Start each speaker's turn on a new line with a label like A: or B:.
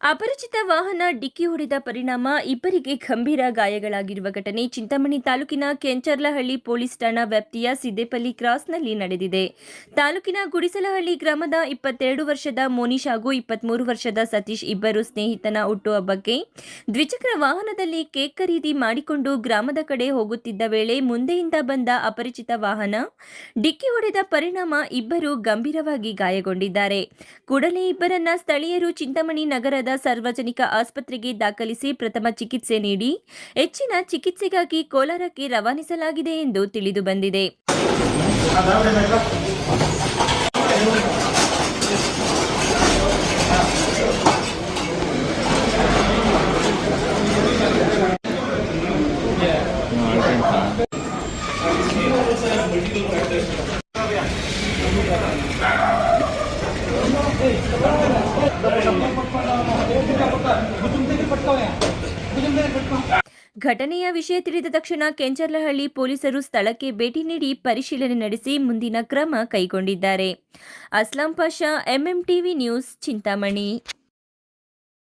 A: ಅಪರಿಚಿತ ವಾಹನ ಡಿಕ್ಕಿ ಹೊಡೆದ ಪರಿಣಾಮ ಇಬ್ಬರಿಗೆ ಗಂಭೀರ ಗಾಯಗಳಾಗಿರುವ ಘಟನೆ ಚಿಂತಾಮಣಿ ತಾಲೂಕಿನ ಕೆಂಚರ್ಲಹಳ್ಳಿ ಪೊಲೀಸ್ ಠಾಣಾ ವ್ಯಾಪ್ತಿಯ ಸಿದ್ದೇಪಲ್ಲಿ ಕ್ರಾಸ್ನಲ್ಲಿ ನಡೆದಿದೆ. ತಾಲೂಕಿನ ಗುಡಿಸಲಹಳ್ಳಿ ಗ್ರಾಮದ ಇಪ್ಪತ್ತೆರಡು ವರ್ಷದ ಮೋನಿಶ್ ಹಾಗೂ ಇಪ್ಪತ್ಮೂರು ವರ್ಷದ ಸತೀಶ್ ಇಬ್ಬರು ಸ್ನೇಹಿತನ ಹುಟ್ಟುಹಬ್ಬಕ್ಕೆ ದ್ವಿಚಕ್ರ ವಾಹನದಲ್ಲಿ ಕೇಕ್ ಖರೀದಿ ಮಾಡಿಕೊಂಡು ಗ್ರಾಮದ ಕಡೆ ಹೋಗುತ್ತಿದ್ದ ವೇಳೆ ಮುಂದೆಯಿಂದ ಬಂದ ಅಪರಿಚಿತ ವಾಹನ ಡಿಕ್ಕಿ ಹೊಡೆದ ಪರಿಣಾಮ ಇಬ್ಬರು ಗಂಭೀರವಾಗಿ ಗಾಯಗೊಂಡಿದ್ದಾರೆ. ಕೂಡಲೇ ಇಬ್ಬರನ್ನ ಸ್ಥಳೀಯರು ಚಿಂತಾಮಣಿ ನಗರದ ಸಾರ್ವಜನಿಕ ಆಸ್ಪತ್ರೆಗೆ ದಾಖಲಿಸಿ ಪ್ರಥಮ ಚಿಕಿತ್ಸೆ ನೀಡಿ ಹೆಚ್ಚಿನ ಚಿಕಿತ್ಸೆಗಾಗಿ ಕೋಲಾರಕ್ಕೆ ರವಾನಿಸಲಾಗಿದೆ ಎಂದು ತಿಳಿದು ಬಂದಿದೆ. ಘಟನೆಯ ವಿಷಯ ತಿಳಿದ ತಕ್ಷಣ ಕೆಂಚರ್ಲಹಳ್ಳಿ ಪೊಲೀಸರು ಸ್ಥಳಕ್ಕೆ ಭೇಟಿ ನೀಡಿ ಪರಿಶೀಲನೆ ನಡೆಸಿ ಮುಂದಿನ ಕ್ರಮ ಕೈಗೊಂಡಿದ್ದಾರೆ. Aslam Pasha MMTV news, Chintamani.